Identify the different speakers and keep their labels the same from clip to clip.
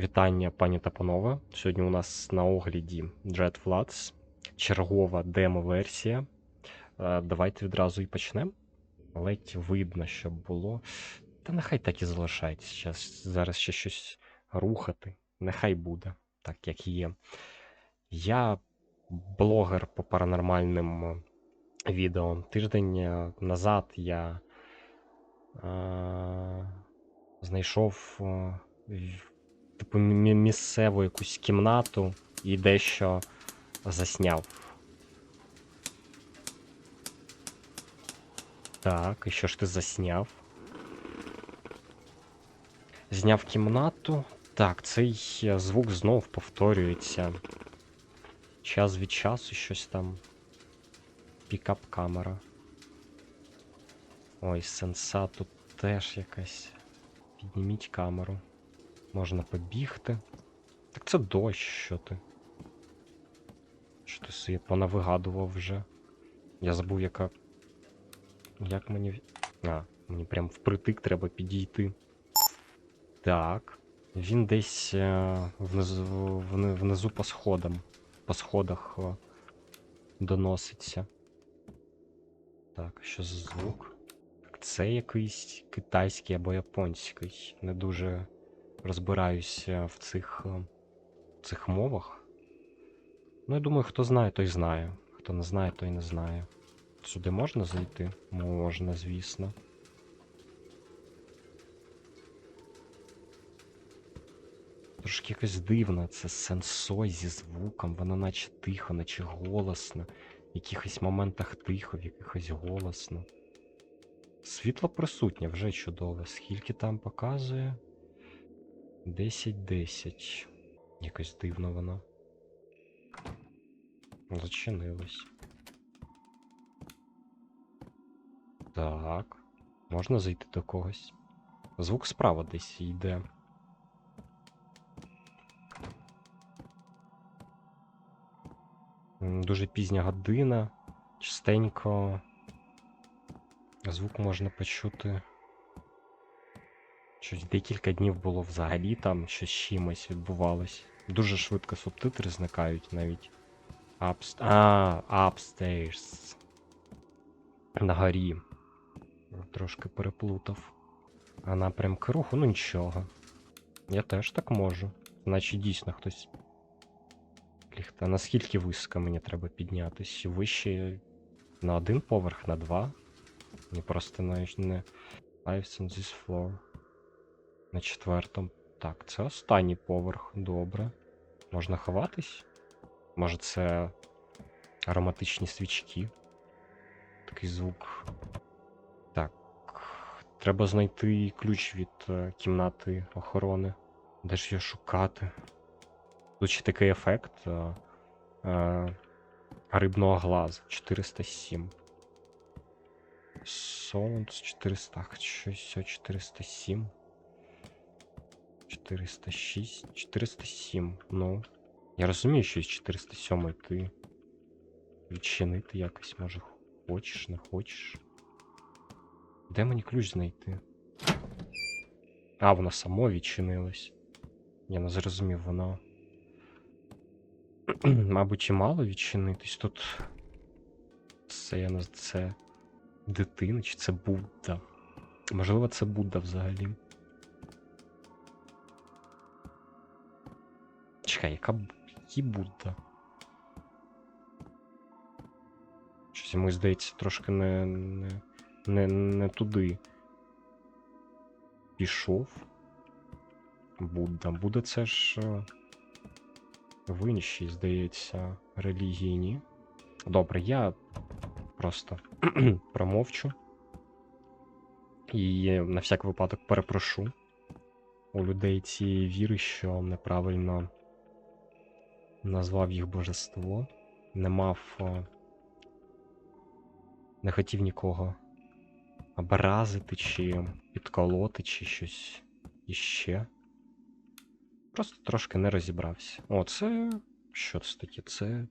Speaker 1: Вітання, пані та панове. Сьогодні у нас на огляді Jet Floods, чергова демо-версія. Е, Давайте відразу і почнемо. Ледь видно, щоб було. Та нехай так і залишається. Зараз ще щось рухати. Нехай буде, так як є. Я блогер по паранормальним відео. Тиждень е, назад я е, знайшов. е, типу місцеву якусь кімнату і дещо засняв. Так, і що ж ти засняв? Зняв кімнату. Так, цей е, звук знов повторюється. Час від часу щось там. Пікап камера. Ой, сенса тут теж якась. Підніміть камеру. Можна побігти. Так це дощ, що ти. Що ти собі понавигадував вже. Я забув, яка. Як мені. А, мені прям впритик треба підійти. Так. Він десь е, внизу, внизу по сходам. По сходах доноситься. Так, що за звук? Це якийсь китайський або японський. Не дуже розбираюся в цих, е, цих мовах. Ну, я думаю, хто знає, той знає. Хто не знає, той не знає. Сюди можна зайти? Можна, звісно. Трошки якось дивно, це сенсой зі звуком, воно наче тихо, наче голосно. В якихось моментах тихо, в якихось голосно. Світло присутнє, вже чудово. Скільки там показує? 10-10. Якось дивно воно. Зачинилось. Так. Можна зайти до когось. Звук справа десь йде. Дуже пізня година. Частенько. Звук можна почути. Щось декілька днів було взагалі там щось чимось відбувалось. Дуже швидко субтитри зникають навіть. Upst... А, upstairs. На горі. Трошки переплутав. А напрямки руху, ну нічого. Я теж так можу. Наче дійсно хтось. Ліхта. Наскільки високо мені треба піднятись? Вище на один поверх, на два. Мені просто навіть не. Lives on this floor. На четвертому. Так, це останній поверх. Добре. Можна ховатись? Може це ароматичні свічки? Такий звук. Так. Треба знайти ключ від е, кімнати охорони. Де ж його шукати? Тут ще такий ефект е, е, рибного глазу 407. Солонс 400. Так, щось 407. 406. 407. Ну. Я розумію, що із 407 ти відчинити якось, може, хочеш, не хочеш. Де мені ключ знайти? А, воно само відчинилось. Я не зрозумів, воно. Мабуть, і мало відчинитись. Тут. Це я не це дитина, чи це Будда? Можливо, це Будда взагалі. Чекай, яка який Будда? Щось йому здається трошки не, не, не, не туди. Пішов. Будда. Будда це ж. е, В іншій, здається, релігії, ні. Добре, я просто промовчу. І на всяк випадок перепрошу у людей цієї віри, що неправильно назвав їх божество. Не мав. е, Не хотів нікого образити, чи підколоти, чи щось іще. Просто трошки не розібрався. О, це. Що це таке? Це.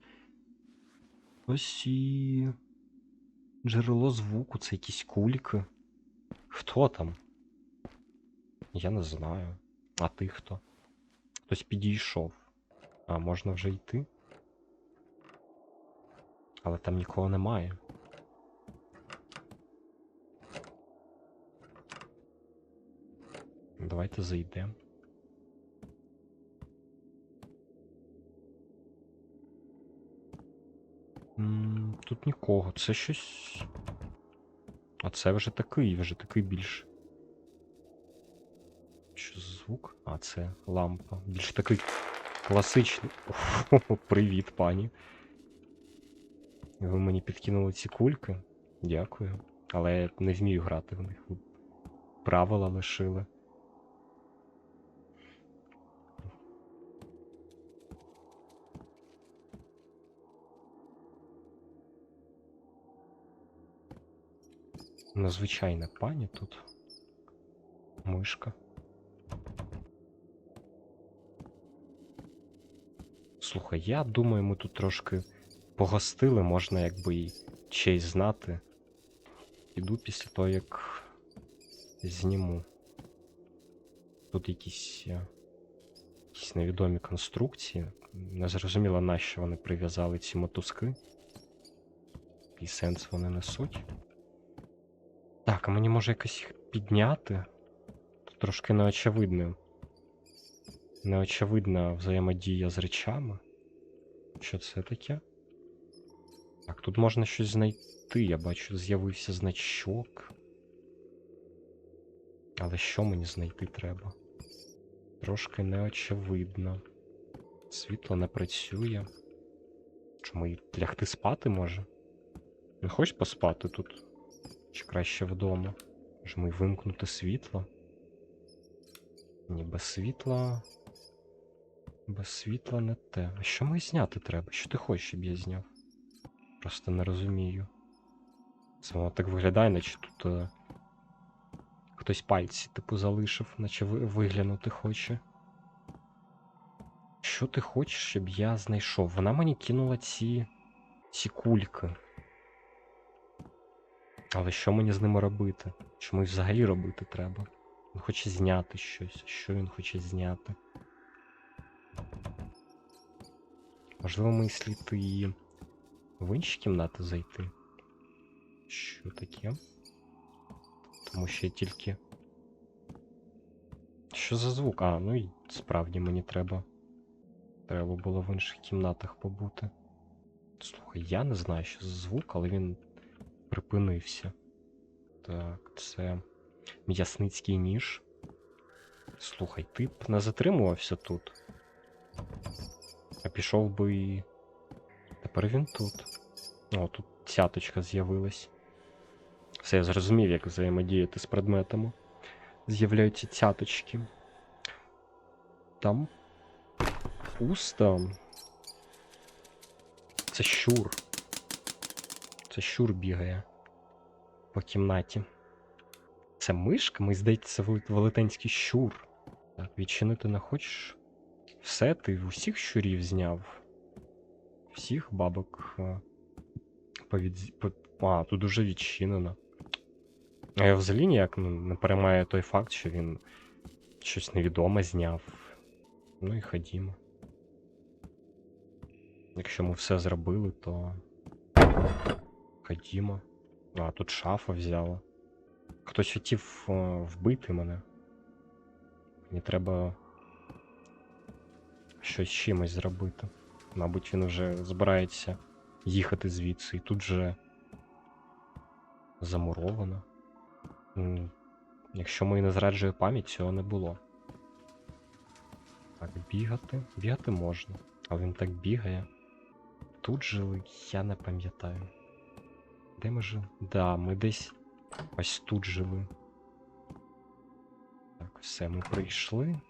Speaker 1: Ось і. Джерело звуку, це якісь кульки. Хто там? Я не знаю. А ти хто? Хтось підійшов. А, можна вже йти. Але там нікого немає. Давайте зайдемо. Тут нікого. Це щось. А це вже такий, вже такий більш. Що за звук? А, це лампа. Більш такий класичний. О, привіт, пані. Ви мені підкинули ці кульки. Дякую. Але я не вмію грати в них. Правила лишили. Незвичайна пані тут. Мишка. Слухай, я думаю, ми тут трошки погостили, можна якби і честь знати. Іду після того, як зніму. Тут якісь, е, якісь невідомі конструкції. Не зрозуміло, нащо вони прив'язали ці мотузки. Який сенс вони несуть. Так, а мені може якось їх підняти? Тут трошки неочевидно. Неочевидна взаємодія з речами. Що це таке? Так, тут можна щось знайти. Я бачу, з'явився значок. Але що мені знайти треба? Трошки неочевидно. Світло не працює. Чому і лягти спати може? Не хочеш поспати тут? Чи краще вдома? Може ми вимкнути світло? Ні, без світла. Без світла не те. А що мені зняти треба? Що ти хочеш, щоб я зняв? Просто не розумію. Це воно так виглядає, наче тут е, хтось пальці, типу, залишив, наче виглянути хоче. Що ти хочеш, щоб я знайшов? Вона мені кинула ці. ці кульки. Але що мені з ними робити? Що мені взагалі робити треба? Він хоче зняти щось. Що він хоче зняти? Можливо, мені слід і в інші кімнати зайти. Що таке? Тому що я тільки. Що за звук? А, ну і справді мені треба. Треба було в інших кімнатах побути. Слухай, я не знаю, що за звук, але він припинився. Так, це м'ясницький ніж. Слухай, ти б не затримувався тут. А пішов би. Тепер він тут. О, тут цяточка з'явилась. Все, я зрозумів, як взаємодіяти з предметами. З'являються цяточки. Там пусто. Це щур. Це щур бігає по кімнаті. Це мишка? Ми здається, це велетенський щур. Так, відчинити не хочеш? Все, ти усіх щурів зняв. Всіх бабок. е, Повід... А, тут уже відчинено. А я взагалі ніяк не переймаю той факт, що він щось невідоме зняв. Ну і ходімо. Якщо ми все зробили, то. Ходімо. А, тут шафа взяла. Хтось хотів е, вбити мене. Мені треба щось чимось зробити. Мабуть, він вже збирається їхати звідси, і тут же замуровано. Якщо мені не зраджує пам'ять, цього не було. Так, бігати. Бігати можна. Але він так бігає. Тут жили, я не пам'ятаю. Де ми жили? Да, ми десь ось тут жили. Так, все, ми прийшли.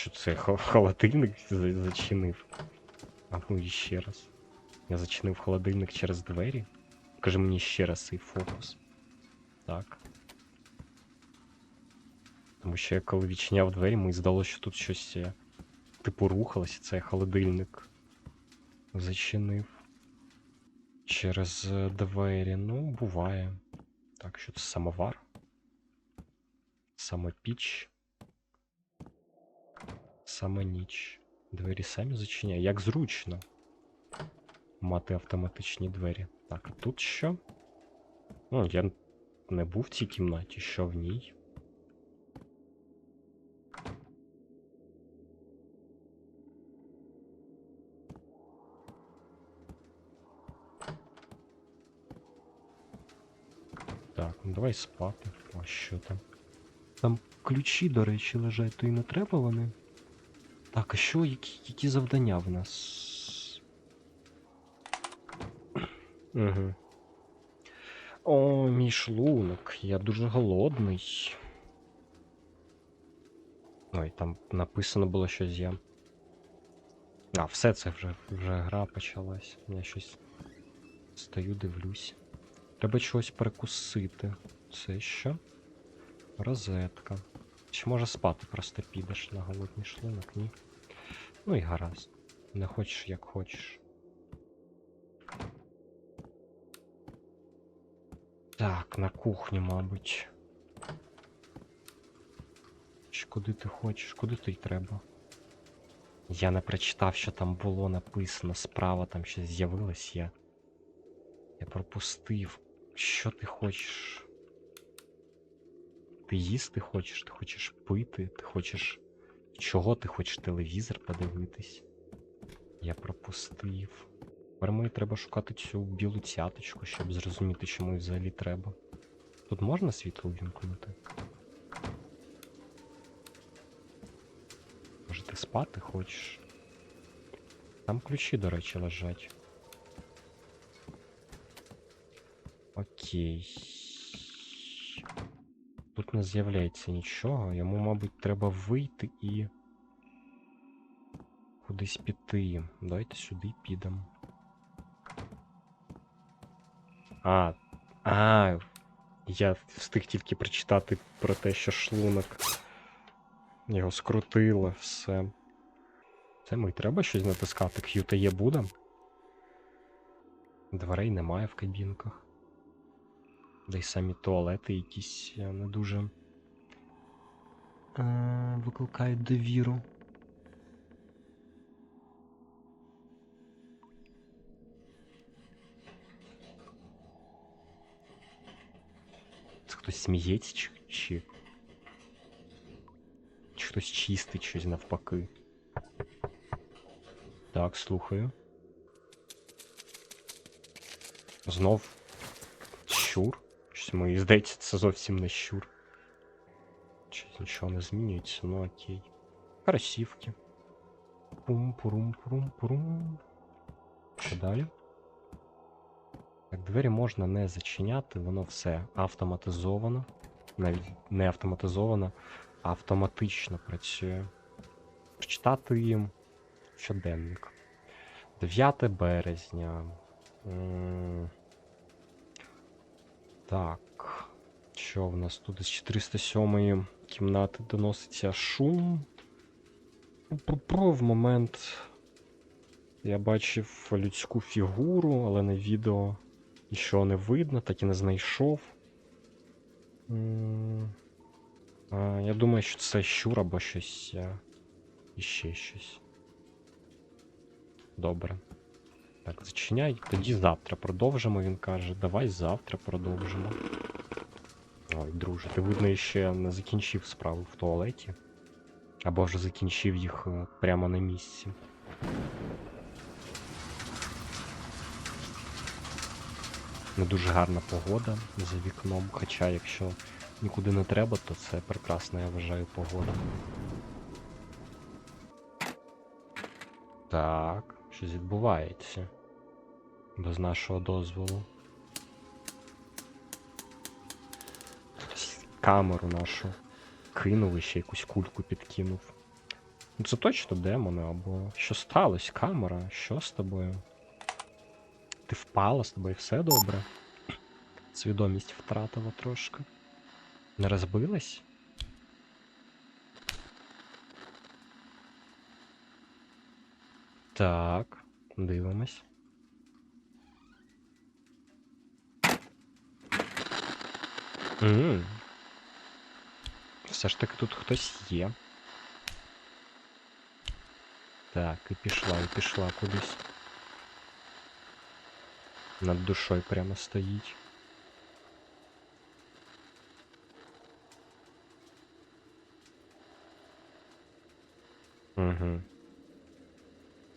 Speaker 1: Що це холодильник зачинив? А ну і ще раз. Я зачинив холодильник через двері. Покажи мені ще раз цей фокус. Так. Тому що я коли відчиняв двері, мені здалося, що тут щось е, типу рухалося, це холодильник зачинив. Через е, двері. Ну, буває. Так, що це самовар? Самопіч. Сама ніч. Двері самі зачиняють. Як зручно. Мати автоматичні двері. Так, а тут що? Ну, я не був в цій кімнаті, що в ній? Так, ну давай спати. А що там? Там ключі, до речі, лежать, то і не треба вони. Так, а що, які, які завдання в нас? Угу. О, мій шлунок, я дуже голодний. Ой, там написано було щось я. А, все це вже, вже гра почалась. Я щось стою, дивлюсь. Треба чогось перекусити. Це що? Розетка. Чи може спати просто підеш на голодний шлунок, ні? Ну і гаразд. Не хочеш як хочеш. Так, на кухню, мабуть. Чи куди ти хочеш? Куди ти й треба? Я не прочитав, що там було написано. Справа там щось з'явилось я. Я пропустив. Що ти хочеш? Ти їсти хочеш, ти хочеш пити, ти хочеш. Чого ти хочеш телевізор подивитись? Я пропустив. Тепер мені треба шукати цю білу цяточку, щоб зрозуміти, чому взагалі треба. Тут можна світло вімкнути? Може ти спати хочеш? Там ключі, до речі, лежать. Окей. Тут не з'являється нічого. Йому, мабуть, треба вийти і. Кудись піти. Давайте сюди підемо. А. А. Я встиг тільки прочитати про те, що шлунок. Його скрутило, все. Це ми треба щось натискати. Q та є буде. Дверей немає в кабінках. Да й самі туалети якісь е, не дуже е, викликають довіру. Це хтось сміється чи, чи... чи хтось чистить щось навпаки. Так, слухаю. Знов щур. Щось мені здається, це зовсім не щур. Щось нічого не змінюється, ну окей. Красівки. пум пурум пурум пурум Що далі? Так, двері можна не зачиняти, воно все автоматизовано. Навіть не автоматизовано, а автоматично працює. Прочитати їм щоденник. 9 березня. Так. Що в нас тут із 407 кімнати доноситься шум. Про в момент я бачив людську фігуру, але на відео нічого не видно, так і не знайшов. Я думаю, що це щур або щось. а, Іще щось. Добре. Так, зачиняй. Тоді завтра продовжимо, він каже. Давай завтра продовжимо. Ой, друже, ти видно ще не закінчив справу в туалеті. Або вже закінчив їх е, прямо на місці. Не дуже гарна погода за вікном, хоча якщо нікуди не треба, то це прекрасна, я вважаю, погода. Так, щось відбувається. Без нашого дозволу. Камеру нашу кинули, ще якусь кульку підкинув. Ну це точно демони, або що сталося? Камера? Що з тобою? Ти впала, з тобою все добре? Свідомість втратила трошки. Не розбилась? Так, дивимось. М. все ж таки тут хтось є. Так, і пішла, і пішла кудись. Над душою прямо стоїть. Угу.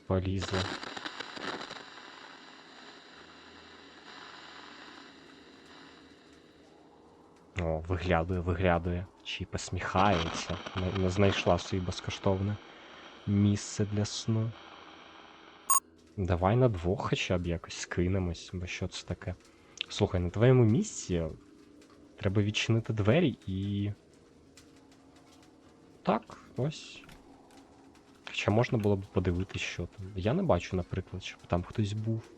Speaker 1: Полізла. О, виглядує, виглядує. Чи посміхається. Не, знайшла собі безкоштовне місце для сну. Давай на двох хоча б якось скинемось, бо що це таке. Слухай, на твоєму місці треба відчинити двері і. Так, ось. Хоча можна було б подивитись, що там. Я не бачу, наприклад, щоб там хтось був.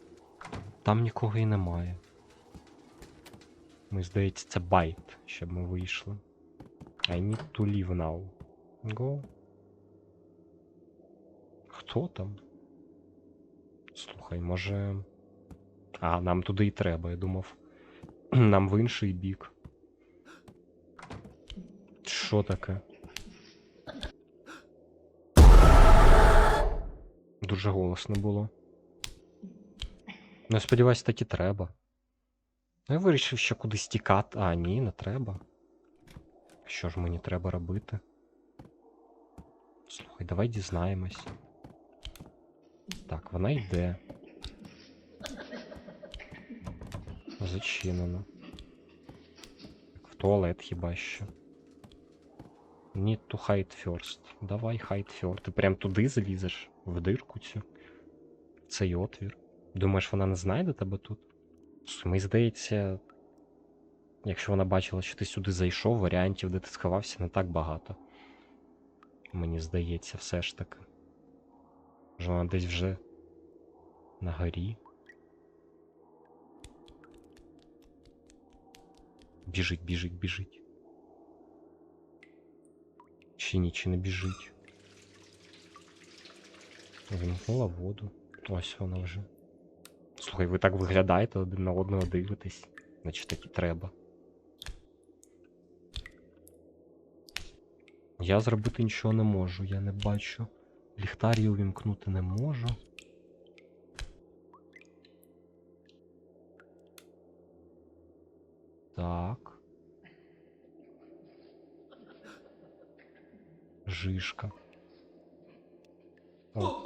Speaker 1: Там нікого і немає. Ми, здається, це байт, щоб ми вийшли. I need to leave now. Go. Хто там? Слухай, може. А, нам туди і треба, я думав. Нам в інший бік. Що таке? Дуже голосно було. Ну, я сподіваюсь, так і треба. Ну, я вирішив, що кудись тікати. А, ні, не треба. Що ж мені треба робити? Слухай, давай дізнаємось. Так, вона йде. Зачинено. В туалет хіба що. Need to hide first. Давай hide first. Ти прям туди залізеш, в дирку цю. Цей отвір. Думаєш, вона не знайде тебе тут? Мені здається, якщо вона бачила, що ти сюди зайшов, варіантів, де ти сховався, не так багато. Мені здається, все ж таки. Може вона десь вже на горі. Біжить, біжить, біжить. Чи ні, чи не біжить. Вимкнула воду. Ось вона вже. Слухай, ви так виглядаєте один на одного дивитесь. Значить так і треба. Я зробити нічого не можу, я не бачу. Ліхтарі увімкнути не можу. Так. Жишка. О.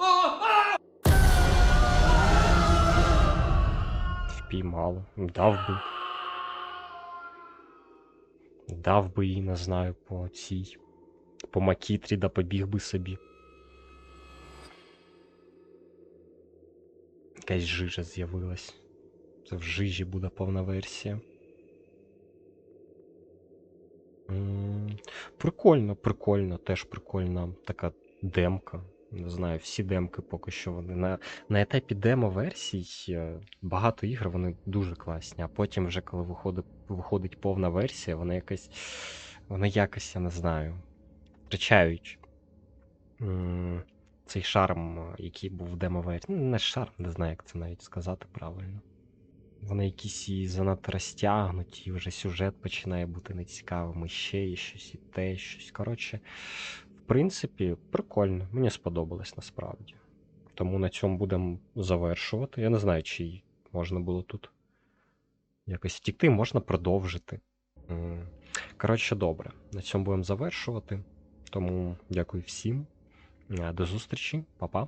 Speaker 1: Впіймало. Дав би. Дав би їй, не знаю, по цій. По макітрі да побіг би собі. Якась жижа з'явилась. Це в жижі буде повна версія. Прикольно, прикольно, теж прикольна така демка. Не знаю, всі демки поки що вони. На, на етапі демо-версій е, багато ігр вони дуже класні, а потім, вже коли виходить, виходить повна версія, вони якось. Вони якось, я не знаю, втрачають цей шарм, який був в демо-версії. Ну, не шарм, не знаю, як це навіть сказати правильно. Вони якісь і занадто розтягнуті, і вже сюжет починає бути нецікавим, і ще і щось, і те, і щось. Коротше, в принципі, прикольно. Мені сподобалось насправді. Тому на цьому будемо завершувати. Я не знаю, чи можна було тут якось втікти, можна продовжити. Коротше, добре. На цьому будемо завершувати. Тому дякую всім. Е, До зустрічі, Па-па.